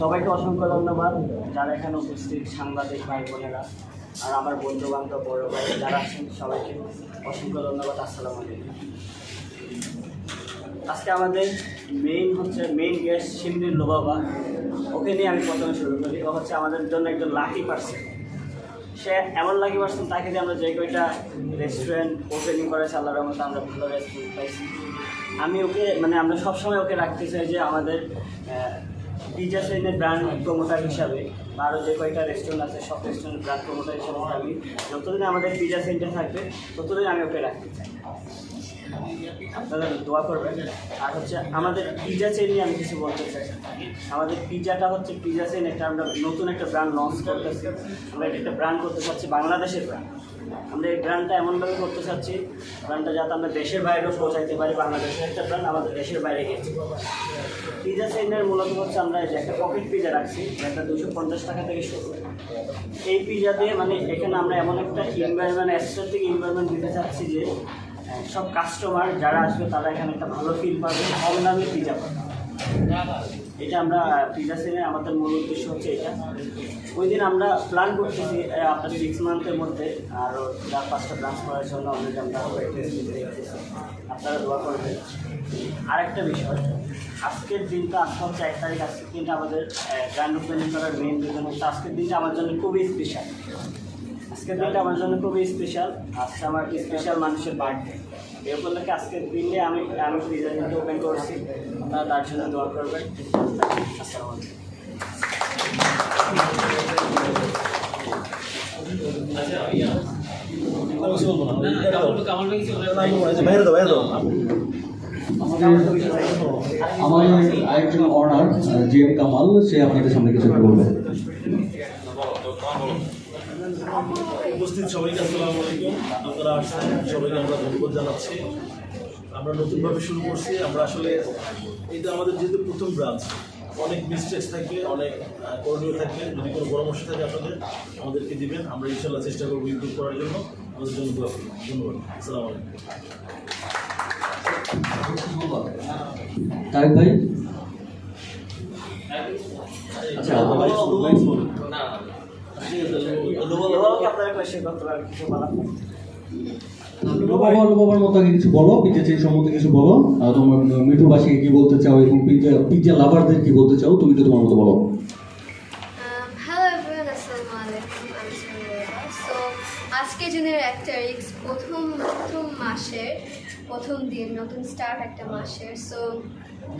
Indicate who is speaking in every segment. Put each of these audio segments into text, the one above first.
Speaker 1: সবাইকে অসংখ্য ধন্যবাদ। যারা এখানে উপস্থিত, সাংবাদিক ভাই বোনেরা, আর আমার বন্ধু বান্ধব বড় ভাই যারা আছেন, সবাইকে অসংখ্য ধন্যবাদ। আসসালামু আলাইকুম। আজকে আমাদের মেইন হচ্ছে মেইন গেস্ট সিমরির লোবাবা। ওকে নিয়ে আমি প্রথমে শুরু করি। ও হচ্ছে আমাদের জন্য একজন লাকি পার্সন সে এমন লাকি পার্সন তাকে দিয়ে আমরা যে কয়টা রেস্টুরেন্ট ওপেনিং করেছে, আল্লাহর রহমতে আমরা ভালো রেস্টুরেন্ট পাইছি। আমি ওকে মানে আমরা সবসময় ওকে রাখতে চাই যে আমাদের পিজা সেনের ব্র্যান্ড প্রমোটার হিসাবে আরও যে কয়টা রেস্টুরেন্ট আছে, সব রেস্টুরেন্ট ব্র্যান্ড প্রমোটার হিসাবে আমি যতদিন আমাদের পিজা সেন্টার থাকবে, ততদিন আমি ওকে রাখতে চাই। আপনারা দোয়া করবেন। আর হচ্ছে আমাদের পিজা চেন নিয়ে আমি কিছু বলতে চাই। আমাদের পিজাটা হচ্ছে পিজা চেন একটা আমরা নতুন একটা ব্র্যান্ড লঞ্চ করতেছি। আমরা একটা ব্র্যান্ড করতে চাচ্ছি, বাংলাদেশের ব্র্যান্ড আমরা এই ব্র্যান্ডটা এমনভাবে করতে চাচ্ছি ব্র্যান্ডটা যাতে আমরা দেশের বাইরেও পৌঁছাইতে পারি, বাংলাদেশের একটা ব্র্যান্ড আমাদের দেশের বাইরে গেছে। পিজা চেনের মূলত হচ্ছে আমরা যে একটা পকেট পিজা রাখছি একটা দুশো পঞ্চাশ টাকা থেকে শুরু। এই পিজা দিয়ে মানে এখানে আমরা এমন একটা ইনভায়রনমেন্ট অ্যাস্থেটিক ইনভায়রনমেন্ট দিতে চাচ্ছি যে সব কাস্টমার যারা আসবে, তারা এখানে একটা ভালো ফিল পাবে, কম দামে পিজা পাবে। এটা আমরা পিজা সেনে আমাদের মূল উদ্দেশ্য হচ্ছে এটা। ওই দিন আমরা প্ল্যান করতেছি আপনার সিক্স মান্থের মধ্যে আরও চার পাঁচটা ব্রাঞ্চ করার জন্য অলরেডি আমরা আপনারা দোয়া করবেন। আরেকটা বিষয়, আজকের দিনটা আজকে হচ্ছে এক তারিখ, আজকের দিনটা আমাদের গ্র্যান্ড ওপেনিং করার মেইন রিজন হচ্ছে আজকের দিনটা আমার জন্য খুবই স্পেশাল আজকের দিনটা আমার জন্য খুবই স্পেশাল আজকে আমার স্পেশাল মানুষের বার্থডে এই উপলক্ষে আজকের দিনে আমি আমি রিজাল্ট ওপেন করছি। আপনারা তার জন্য দোয়া করবেন। আসসালামু
Speaker 2: আমাদের আরেকজন অনার জি এম কামাল, সে আপনাদের সামনে কিছু একটা বলবে।
Speaker 3: উপস্থিত সবাইকে আসসালামু আলাইকুম। আপনারা আসছেন সবাইকে আমরা ধন্যবাদ জানাচ্ছি। আমরা নতুনভাবে শুরু করছি। আমরা আসলে এটা আমাদের যেহেতু প্রথম ব্রাঞ্চ অনেক মিস্টেক্স থাকবে অনেক করণীয় থাকবে যদি কোনো পরামর্শ থাকে আপনাদের আমাদেরকে দিবেন। আমরা ইনশাল্লাহ চেষ্টা করব ইমপ্রুভ করার জন্য। আমাদের জন্য দোয়া করুন ধন্যবাদ। আসসালামু আলাইকুম।
Speaker 2: তারেক ভাই? আচ্ছা
Speaker 3: Next বলুন। ঠিক আছে,
Speaker 1: এভাবে আপনারা কোয়েশ্চেন করতে পারেন কিছু বলার
Speaker 2: বাবা বাবার মতো কিছু বলো পিজ্জা চেন সম্বন্ধে কিছু বলো। তোমার মিঠুবাসীকে কি বলতে চাও এবং পিজ্জা পিজ্জা লাভারদের কি বলতে চাও তুমি তো তোমার মতো বলো।
Speaker 4: সো আজকে জুনের এক তারিখ প্রথম প্রথম মাসের প্রথম দিন নতুন স্টার্ট একটা মাসের। সো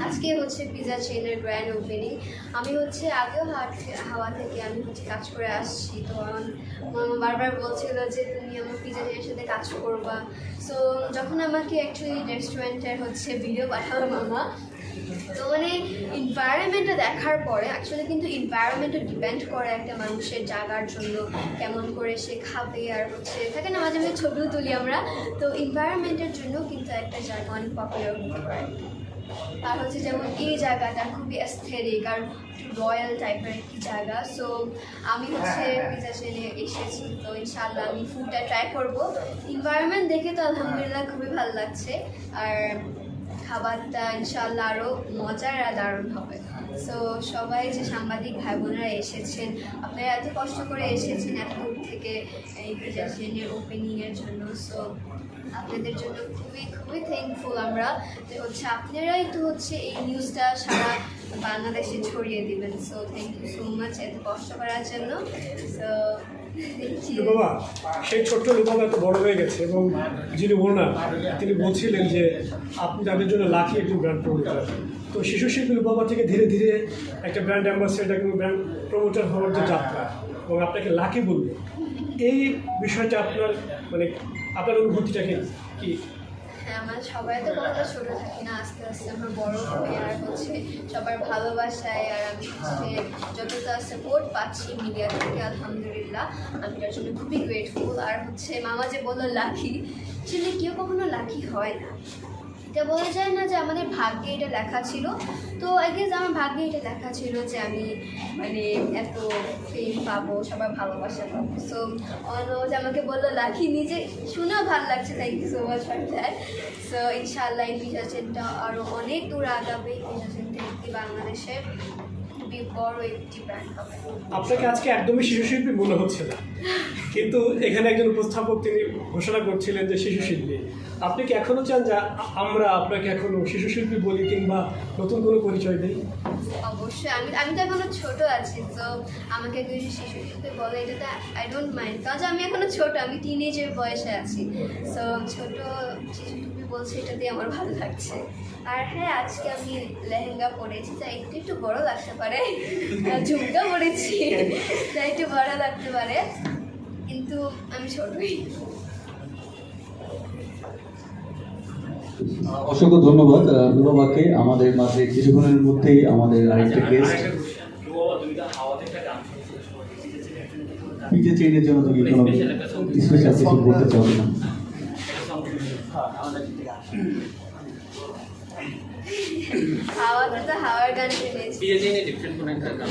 Speaker 4: আজকে হচ্ছে পিজা চেনের গ্র্যান্ড ওপেনিং আমি হচ্ছে আগেও হাট- হাওয়া থেকে আমি হচ্ছে কাজ করে আসছি, তো আমার বারবার বলছিল যে তুমি আমার পিজা চেনের সাথে কাজ করবা। সো যখন আমাকে অ্যাকচুয়ালি রেস্টুরেন্টের হচ্ছে ভিডিও পাঠাবো মামা তো মানে এনভায়রনমেন্টটা দেখার পরে অ্যাকচুয়ালি কিন্তু এনভায়রনমেন্টও ডিপেন্ড করে একটা মানুষের জাগার জন্য কেমন করে সে খাবে আর হচ্ছে থাকে না মাঝে মাঝে ছবিও তুলি আমরা। তো এনভায়রনমেন্টের জন্য কিন্তু একটা জায়গা অনেক পপুলার হতে পারে। আর হচ্ছে যেমন এই জায়গাটা খুবই অ্যাস্থেটিক আর রয়্যাল টাইপের একটি জায়গা। সো আমি হচ্ছে পিজা চেনে এসেছি তো ইনশাআল্লাহ আমি ফুডটা ট্রাই করব। এনভায়রনমেন্ট দেখে তো আলহামদুলিল্লাহ খুবই ভালো লাগছে। আর খাবারটা ইনশাআল্লাহ আরও মজার আর দারুণ হবে। সো সবাই যে সাংবাদিক ভাই বোনেরা এসেছেন, আপনারা এত কষ্ট করে এসেছেন এত দূর থেকে এই পিজা চেনের ওপেনিংয়ের জন্য। সো আপনাদের জন্য খুবই খুবই থ্যাঙ্কফুল আমরা যে হচ্ছে আপনারাই তো হচ্ছে এই নিউজটা সারা বাংলাদেশে ছড়িয়ে দিবেন। So thank you so much এত কষ্ট করার জন্য। সো
Speaker 5: বাবা, সেই ছোট্ট লুবাবা এত বড় হয়ে গেছে এবং যিনি ওনার, তিনি বলছিলেন যে আপনি তাদের জন্য লাকি একজন ব্র্যান্ড প্রমোটার তো শিশু শিল্পী লুবাবা থেকে ধীরে ধীরে একটা ব্র্যান্ড অ্যাম্বাসেডার কিংবা ব্র্যান্ড প্রমোটার হওয়ার যে যাত্রা, এবং আপনাকে লাকি বলবে, এই বিষয়টা আপনার মানে আপনার অনুভূতিটাকে কি?
Speaker 4: হ্যাঁ আমরা সবাই তো কতটা ছোট থাকি না, আস্তে আস্তে আমরা বড় হই, আর হচ্ছে সবার ভালোবাসায়, আর আমি হচ্ছে যতটা সাপোর্ট পাচ্ছি মিডিয়া থেকে, আলহামদুলিল্লাহ, আমি তার জন্য খুবই গ্রেটফুল আর হচ্ছে মামা যে বলল, লাখি? আসলে কেউ কখনো লাখি হয় না। এটা বলা যায় না যে আমাদের ভাগ্যে এটা লেখা ছিল। তো আই গেস আমার ভাগ্যে এটা লেখা ছিল যে আমি মানে এত ফেম পাবো, সবার ভালোবাসা পাবো। সো অনো যে আমাকে বলল লাখি নিজে শুনেও ভালো লাগছে। Thank you so much for that so ইনশাআল্লাহ এই চেনটা আরও অনেক দূর আগাবে। পিজা চেন থেকে বাংলাদেশে বি- বড় একটি ব্র্যান্ড হবে।
Speaker 5: আপনাকে আজকে একদমই শিশু শিল্পী মনে হচ্ছে না। কিন্তু এখানে একজন উপস্থাপক তিনি ঘোষণা করছিলেন যে শিশু শিল্পী আপনি কি এখনও চান যে আমরা আপনাকে এখনও শিশু শিল্পী বলি কিংবা নতুন কোনো পরিচয় দিই?
Speaker 4: অবশ্যই আমি আমি তো এখনও ছোট আছি তো আমাকে যদি শিশু শিল্পী বলে এটাতে আই ডোন্ট মাইন্ড যে আমি এখনও ছোট আমি টিনেজের বয়সে আছি। সো ছোট শিশু শিল্পী বলছে এটা দিয়ে আমার ভালো লাগছে। আর হ্যাঁ আজকে আমি লেহেঙ্গা পরেছি তাই একটু একটু বড় লাগতে পারে। ঝুমকা পরেছি তাই একটু বড় লাগতে পারে। কিন্তু আমি ছোটই
Speaker 2: অসংখ্য ধন্যবাদ নুরবাকে আমাদের মাঝে কিছুক্ষণের মধ্যেই আমাদের আরেকটা গেস্ট পিজে চেইনের জন্য তুমি কোনো স্পেশাল কিছু বলতে চাও না
Speaker 1: হ্যাঁ আমাদের থেকে আসে।
Speaker 4: হাওয়াতে তো হাওয়ার গান শুনেছি।
Speaker 6: ডিফারেন্ট কোনো একটা গান